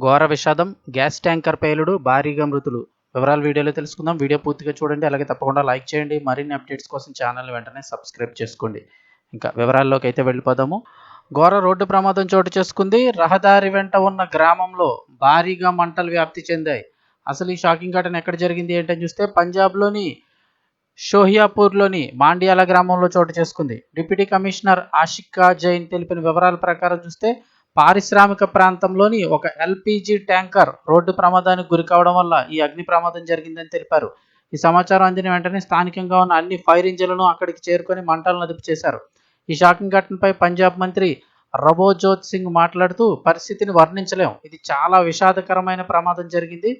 ఘోర విషాదం gas tanker పేలుడు భారీగా మృతులు. వివరాలు వీడియోలో తెలుసుకుందాం. వీడియో పూర్తిగా చూడండి. అలాగే తప్పకుండా లైక్ చేయండి. మరిన్ని అప్డేట్స్ కోసం ఛానల్ వెంటనే సబ్స్క్రైబ్ చేసుకోండి. ఇంకా వివరాల్లోకి అయితే వెళ్ళిపోదాము. ఘోర రోడ్డు ప్రమాదం చోటు చేసుకుంది. రహదారి వెంట ఉన్న గ్రామంలో భారీగా మంటలు వ్యాప్తి చెందాయి. అసలు ఈ షాకింగ్ ఘటన ఎక్కడ జరిగింది ఏంటని చూస్తే పంజాబ్లోని షోహియాపూర్లోని మాండియాల గ్రామంలో చోటు చేసుకుంది. డిప్యూటీ కమిషనర్ ఆషికా జైన్ తెలిపిన వివరాల ప్రకారం చూస్తే పారిశ్రామిక ప్రాంతంలోని ఒక ఎల్పిజి ట్యాంకర్ రోడ్డు ప్రమాదానికి గురి కావడం వల్ల ఈ అగ్ని ప్రమాదం జరిగిందని తెలిపారు. ఈ సమాచారం అందిన వెంటనే స్థానికంగా ఉన్న అన్ని ఫైర్ ఇంజిన్లను అక్కడికి చేరుకొని మంటలను అదుపు చేశారు. ఈ షాకింగ్ ఘటనపై పంజాబ్ మంత్రి రబోజోత్ సింగ్ మాట్లాడుతూ పరిస్థితిని వర్ణించలేం. ఇది చాలా విషాదకరమైన ప్రమాదం జరిగింది.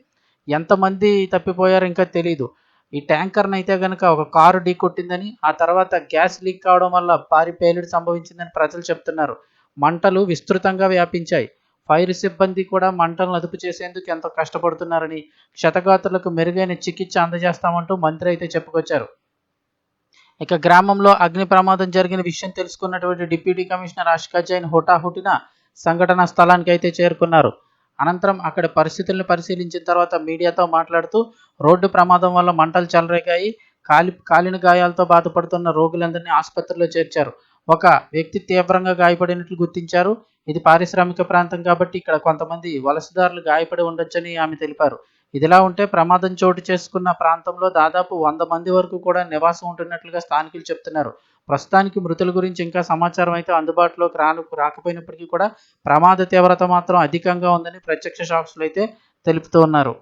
ఎంతమంది తప్పిపోయారో ఇంకా తెలియదు ఈ ట్యాంకర్ని అయితే కనుక ఒక కారు ఢీ కొట్టిందని ఆ తర్వాత గ్యాస్ లీక్ కావడం వల్ల భారీ పేలుడు సంభవించిందని ప్రజలు చెప్తున్నారు. మంటలు విస్తృతంగా వ్యాపించాయి. ఫైర్ సిబ్బంది కూడా మంటలను అదుపు చేసేందుకు ఎంతో కష్టపడుతున్నారని క్షతగాతులకు మెరుగైన చికిత్స అందజేస్తామంటూ మంత్రి అయితే చెప్పుకొచ్చారు. ఇక గ్రామంలో అగ్ని ప్రమాదం జరిగిన విషయం తెలుసుకున్నటువంటి డిప్యూటీ కమిషనర్ ఆషికా జైన్ హుటాహుటిన సంఘటనా స్థలానికి అయితే చేరుకున్నారు. అనంతరం అక్కడ పరిస్థితులను పరిశీలించిన తర్వాత మీడియాతో మాట్లాడుతూ రోడ్డు ప్రమాదం వల్ల మంటలు చెలరేగాయి కాలి కాలిన గాయాలతో బాధపడుతున్న రోగులందరినీ ఆసుపత్రిలో చేర్చారు. ఒక వ్యక్తి తీవ్రంగా గాయపడినట్లు గుర్తించారు. ఇది పారిశ్రామిక ప్రాంతం కాబట్టి ఇక్కడ కొంతమంది వలసదారులు గాయపడి ఉండొచ్చని ఆమె తెలిపారు. ఇదిలా ఉంటే ప్రమాదం చోటు చేసుకున్న ప్రాంతంలో దాదాపు వంద మంది వరకు కూడా నివాసం ఉంటున్నట్లుగా స్థానికులు చెప్తున్నారు. ప్రస్తుతానికి మృతుల గురించి ఇంకా సమాచారం అయితే అందుబాటులోకి రాను రాకపోయినప్పటికీ కూడా ప్రమాద తీవ్రత మాత్రం అధికంగా ఉందని ప్రత్యక్ష సాక్షులు అయితే తెలుపుతూ ఉన్నారు.